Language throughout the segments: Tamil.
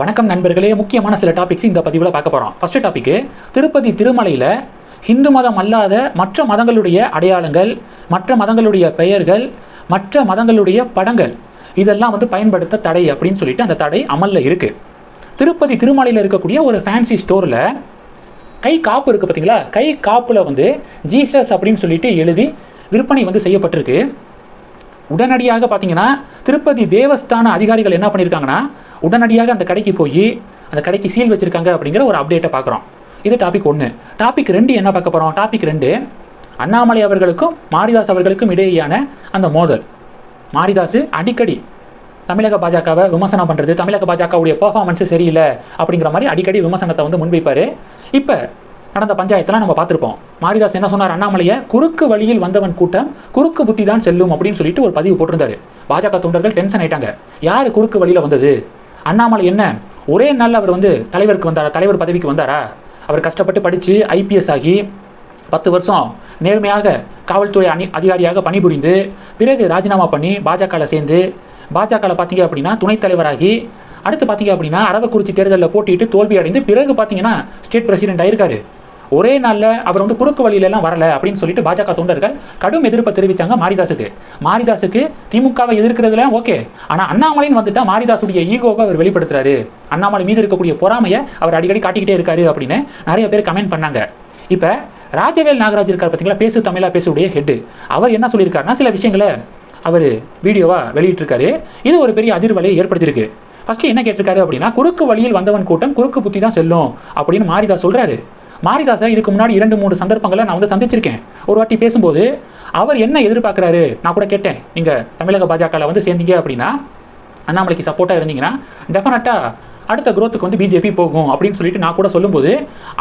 வணக்கம் நண்பர்களே. முக்கியமான சில டாபிக்ஸ் இந்த பதிவில் பார்க்க போகிறோம் ஃபர்ஸ்ட் டாப்பிக்கு திருப்பதி திருமலையில் ஹிந்து மதம் அல்லாத மற்ற மதங்களுடைய அடையாளங்கள் மற்ற மதங்களுடைய பெயர்கள் மற்ற மதங்களுடைய படங்கள் இதெல்லாம் வந்து பயன்படுத்த தடை அப்படின்னு சொல்லிட்டு அந்த தடை அமலில் இருக்குது திருப்பதி திருமலையில் இருக்கக்கூடிய ஒரு ஃபேன்சி ஸ்டோரில் கை காப்பு இருக்குது பார்த்தீங்களா கை காப்பில் வந்து ஜீசஸ் அப்படின்னு சொல்லிட்டு எழுதி விற்பனை வந்து செய்யப்பட்டிருக்கு. உடனடியாக பார்த்தீங்கன்னா திருப்பதி தேவஸ்தான அதிகாரிகள் என்ன பண்ணியிருக்காங்கன்னா உடனடியாக அந்த கடைக்கு போய் அந்த கடைக்கு சீல் வச்சிருக்காங்க அப்படிங்கிற ஒரு அப்டேட்டை பார்க்குறோம் இது டாபிக் ஒன்று டாபிக் ரெண்டு என்ன பார்க்க போகிறோம் டாபிக் ரெண்டு அண்ணாமலை அவர்களுக்கும் மாரிதாஸ் அவர்களுக்கும் இடையேயான அந்த மோதல். மாரிதாஸ் அடிக்கடி தமிழக பாஜகவை விமர்சனம் பண்ணுறது தமிழக பாஜகவுடைய பர்ஃபார்மன்ஸு சரியில்லை அப்படிங்கிற மாதிரி அடிக்கடி விமர்சனத்தை வந்து முன்வைப்பார். இப்போ நடந்த பஞ்சாயத்தெல்லாம் நம்ம பார்த்துருப்போம். மாரிதாஸ் என்ன சொன்னார்? அண்ணாமலையை குறுக்கு வழியில் வந்தவன் கூட்டம் குறுக்கு புத்தி தான் செல்லும் அப்படின்னு சொல்லிட்டு ஒரு பதிவு போட்டிருந்தாரு. பாஜக தொண்டர்கள் டென்ஷன் ஆயிட்டாங்க. யார் குறுக்கு வழியில் வந்தது? அண்ணாமலை என்ன? ஒரே நாளில் அவர் வந்து தலைவருக்கு வந்தாரா? தலைவர் பதவிக்கு வந்தாரா? அவர் கஷ்டப்பட்டு படித்து ஐபிஎஸ் ஆகி பத்து வருஷம் நேர்மையாக காவல்துறை அணி அதிகாரியாக பணிபுரிந்து பிறகு ராஜினாமா பண்ணி பாஜகவில் சேர்ந்து பாஜகவில் பார்த்தீங்க அப்படின்னா துணைத் தலைவராகி அடுத்து பார்த்தீங்க அப்படின்னா அரவக்குறிச்சி தேர்தலில் போட்டிட்டு தோல்வி அடைந்து பிறகு பார்த்தீங்கன்னா ஸ்டேட் பிரசிடென்ட் ஆயிருக்காரு. ஒரே நாளில் அவர் வந்து குறுக்கு வழியிலலாம் வரல அப்படின்னு சொல்லிட்டு பாஜக தொண்டர்கள் கடும் எதிர்ப்பை தெரிவித்தாங்க மாரிதாஸுக்கு. மாரிதாஸுக்கு திமுகவை எதிர்க்கிறதுல ஓகே. ஆனால் அண்ணாமலைன்னு வந்துட்டா மாரிதாசுடைய ஈகோவை அவர் வெளிப்படுத்துறாரு. அண்ணாமலை மீது இருக்கக்கூடிய பொறாமையை அவர் அடிக்கடி காட்டிக்கிட்டே இருக்காரு அப்படின்னு நிறைய பேர் கமெண்ட் பண்ணாங்க. இப்போ ராஜவேல் நாகராஜ் இருக்கார் பார்த்தீங்களா பேசு தமிழா பேசுடைய ஹெட்டு. அவர் என்ன சொல்லியிருக்காருன்னா சில விஷயங்களை அவர் வீடியோவாக வெளியிட்டிருக்காரு. இது ஒரு பெரிய அதிர்வலையை ஏற்படுத்தியிருக்கு. ஃபஸ்ட்டு என்ன கேட்டிருக்காரு அப்படின்னா குறுக்கு வழியில் வந்தவன் கூட்டம் குறுக்கு புத்தி தான் செல்லும் அப்படின்னு மாரிதாஸ் சொல்கிறாரு மாரிதாசை இதுக்கு முன்னாடி இரண்டு மூணு சந்தர்ப்பங்களை நான் வந்து சந்திச்சிருக்கேன். ஒரு வாட்டி பேசும்போது அவர் என்ன எதிர்பார்க்குறாரு? நான் கூட கேட்டேன். நீங்கள் தமிழக பாஜகவில் வந்து சேர்ந்தீங்க அப்படின்னா அண்ணாமலைக்கு சப்போர்ட்டாக இருந்தீங்கன்னா டெஃபினட்டாக அடுத்த குரோத்துக்கு வந்து பிஜேபி போகும் அப்படின்னு சொல்லிட்டு நான் கூட சொல்லும்போது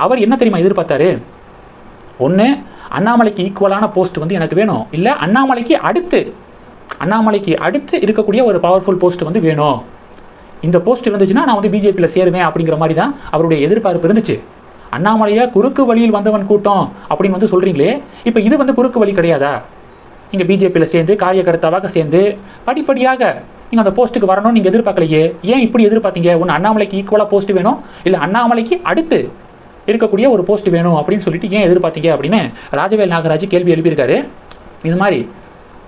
அவர் என்ன தெரியுமா எதிர்பார்த்தாரு? ஒன்று அண்ணாமலைக்கு ஈக்குவலான போஸ்ட் வந்து எனக்கு வேணும். இல்லை அண்ணாமலைக்கு அடுத்து அண்ணாமலைக்கு அடுத்து இருக்கக்கூடிய ஒரு பவர்ஃபுல் போஸ்ட் வந்து வேணும். இந்த போஸ்ட் இருந்துச்சுன்னா நான் வந்து பிஜேபியில் சேருவேன் அப்படிங்கிற மாதிரி தான் அவருடைய எதிர்பார்ப்பு இருந்துச்சு. அண்ணாமலையை குறுக்கு வழியில் வந்தவன் கூட்டம் அப்படின்னு வந்து சொல்கிறீங்களே இப்போ இது வந்து குறுக்கு வழி கிடையாதா? நீங்கள் பிஜேபியில் சேர்ந்து காரியகர்த்தாவாக சேர்ந்து படிப்படியாக நீங்கள் அந்த போஸ்ட்டுக்கு வரணும்னு நீங்கள் எதிர்பார்க்கலையே ஏன் இப்படி எதிர்பார்த்தீங்க? ஒன்று அண்ணாமலைக்கு ஈக்குவலாக போஸ்ட் வேணும்? இல்லை அண்ணாமலைக்கு அடுத்து இருக்கக்கூடிய ஒரு போஸ்ட் வேணும் அப்படின்னு சொல்லிட்டு ஏன் எதிர்பார்த்தீங்க அப்படின்னு ராஜவேல் நாகராஜ் கேள்வி எழுப்பியிருக்காரு. இது மாதிரி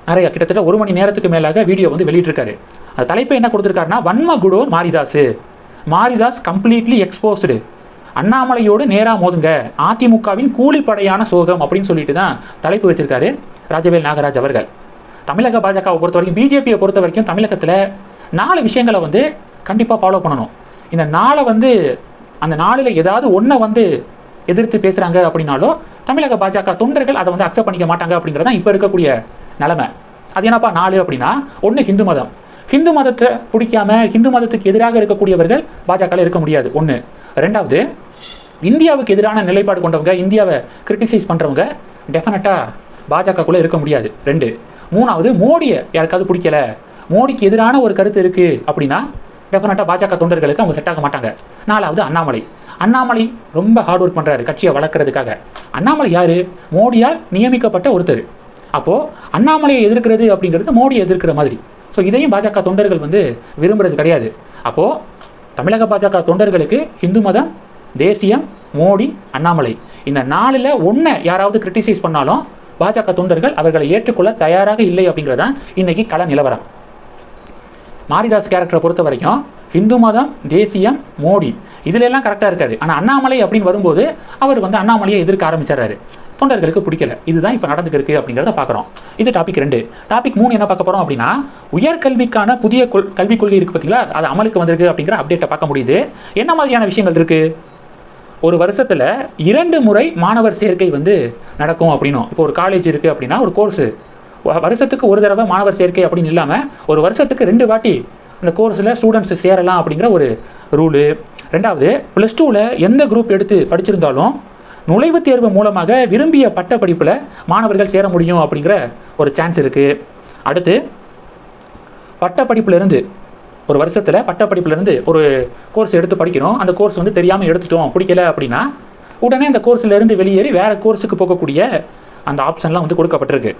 நிறைய கிட்டத்தட்ட ஒரு மணி நேரத்துக்கு மேலாக வீடியோ வந்து வெளியிட்டிருக்காரு. அது தலைப்பு என்ன கொடுத்துருக்காருன்னா வன்ம குடோர் மாரிதாஸ் மாரிதாஸ் கம்ப்ளீட்லி எக்ஸ்போஸ்டு அண்ணாமலையோடு நேராக மோதுங்க. அதிமுகவின் கூலிப்படையான சோகம் அப்படின்னு சொல்லிட்டு தான் தலைப்பு வச்சிருக்காரு ராஜவேல் நாகராஜ் அவர்கள். தமிழக பாஜகவை பொறுத்த வரைக்கும் பிஜேபியை பொறுத்த வரைக்கும் தமிழகத்தில் நாலு விஷயங்களை வந்து கண்டிப்பாக ஃபாலோ பண்ணணும். இந்த நாளை வந்து அந்த நாளில் ஏதாவது ஒன்றை வந்து எதிர்த்து பேசுகிறாங்க அப்படின்னாலோ தமிழக பாஜக தொண்டர்கள் அதை வந்து அக்செப்ட் பண்ணிக்க மாட்டாங்க அப்படிங்கிறது தான் இப்போ இருக்கக்கூடிய நிலைமை. அது என்னப்பா நாலு அப்படின்னா ஒன்று ஹிந்து மதம். ஹிந்து மதத்தை பிடிக்காம ஹிந்து மதத்துக்கு எதிராக இருக்கக்கூடியவர்கள் பாஜகவில் இருக்க முடியாது. ஒன்று ரெண்டாவது இந்தியாவுக்கு எதிரான நிலைப்பாடு கொண்டவங்க இந்தியாவை கிரிட்டிசைஸ் பண்ணுறவங்க டெஃபினட்டாக பாஜகக்குள்ளே இருக்க முடியாது. ரெண்டு. மூணாவது மோடியை யாருக்காவது பிடிக்கல? மோடிக்கு எதிரான ஒரு கருத்து இருக்குது அப்படின்னா டெஃபினட்டாக பாஜக தொண்டர்களுக்கு அவங்க செட் ஆக மாட்டாங்க. நாலாவது அண்ணாமலை. அண்ணாமலை ரொம்ப ஹார்ட் ஒர்க் பண்ணுறாரு கட்சியை வளர்க்குறதுக்காக. அண்ணாமலை யார்? மோடியால் நியமிக்கப்பட்ட ஒருத்தர். அப்போது அண்ணாமலையை எதிர்க்கிறது அப்படிங்கிறது மோடியை எதிர்க்கிற மாதிரி. ஸோ இதையும் பாஜக தொண்டர்கள் வந்து விரும்புறது கிடையாது. அப்போது தமிழக பாஜக தொண்டர்களுக்கு இந்து மதம் தேசியம் மோடி அண்ணாமலை. இந்த நாளில் ஒன்றை யாராவது கிரிட்டிசைஸ் பண்ணாலும் பாஜக தொண்டர்கள் அவர்களை ஏற்றுக்கொள்ள தயாராக இல்லை அப்படிங்கிறது தான் இன்னைக்கு கள நிலவரம். மாரிதாஸ் கேரக்டரை பொறுத்த வரைக்கும் இந்து மதம் தேசியம் மோடி இதுல எல்லாம் கரெக்டாக இருக்காரு ஆனால் அண்ணாமலை அப்படின்னு வரும்போது அவர் வந்து அண்ணாமலையை எதிர்க்க ஆரம்பிச்சிடுறாரு. தொண்டர்களுக்கு பிடிக்கல. இதுதான் இப்போ நடந்துட்டு அப்படிங்கிறத பார்க்குறோம் இது டாபிக் ரெண்டு. டாபிக் மூணு என்ன பார்க்க போகிறோம் அப்படின்னா உயர்கல்விக்கான புதிய கொள் கல்விக் கொள்கை இருக்குது பார்த்தீங்களா அது அமலுக்கு வந்திருக்கு அப்படிங்கிற அப்டேட்டை பார்க்க முடியுது. என்ன மாதிரியான விஷயங்கள் இருக்குது ஒரு வருஷத்தில் இரண்டு முறை மாணவர் சேர்க்கை வந்து நடக்கும் அப்படின்னும். இப்போ ஒரு காலேஜ் இருக்குது அப்படின்னா ஒரு கோர்ஸு வருஷத்துக்கு ஒரு தடவை மாணவர் சேர்க்கை அப்படின்னு இல்லாமல் ஒரு வருஷத்துக்கு ரெண்டு வாட்டி அந்த கோர்ஸில் ஸ்டூடெண்ட்ஸ் சேரலாம் அப்படிங்கிற ஒரு ரூலு ரெண்டாவது ப்ளஸ் டூவில் எந்த குரூப் எடுத்து படிச்சிருந்தாலும் நுழைவுத் தேர்வு மூலமாக விரும்பிய பட்ட படிப்பில் மாணவர்கள் சேர முடியும் அப்படிங்கிற ஒரு சான்ஸ் இருக்குது அடுத்து பட்டப்படிப்புலேருந்து ஒரு வருஷத்தில் பட்டப்படிப்புலேருந்து ஒரு கோர்ஸ் எடுத்து படிக்கிறோம் அந்த கோர்ஸ் வந்து தெரியாமல் எடுத்துட்டோம். பிடிக்கல அப்படின்னா உடனே அந்த கோர்ஸ்லேருந்து வெளியேறி வேறு கோர்ஸுக்கு போகக்கூடிய அந்த ஆப்ஷன்லாம் வந்து கொடுக்கப்பட்டிருக்கு.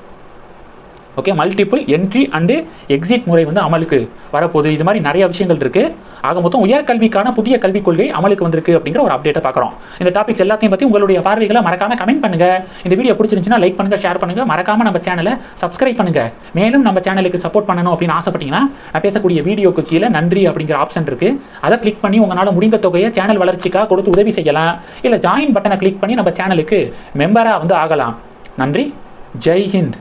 Okay multiple entry and exit முறை வந்து அமலுக்கு வரப்போகுது. இது மாதிரி நிறைய விஷயங்கள் இருக்குது ஆக மொத்தம் உயர்கல்விக்கான புதிய கல்விக் கொள்கை அமலுக்கு வந்திருக்கு அப்படிங்கிற ஒரு அப்டேட்டை பார்க்குறோம். இந்த டாபிக்ஸ் எல்லாத்தையும் பற்றி உங்களுடைய பார்வைகளை மறக்காம கமெண்ட் பண்ணுங்கள் இந்த வீடியோ பிடிச்சிருந்துச்சுன்னா லைக் பண்ணுங்கள் ஷேர் பண்ணுங்கள் மறக்காமல் நம்ம சேனலை சப்ஸ்கிரைப் பண்ணுங்கள் மேலும் நம்ம சேனலுக்கு சப்போர்ட் பண்ணணும் அப்படின்னு ஆசைப்பட்டீங்கன்னா நான் பேசக்கூடிய வீடியோக்கு கீழே நன்றி அப்படிங்கிற ஆப்ஷன் இருக்குது அதை கிளிக் பண்ணி உங்களால் முடிந்த தொகையை சேனல் வளர்ச்சிக்காக கொடுத்து உதவி செய்யலாம். இல்லை ஜாயின் பட்டனை கிளிக் பண்ணி நம்ம சேனலுக்கு மெம்பராக வந்து ஆகலாம். நன்றி. ஜெய் ஹிந்த்.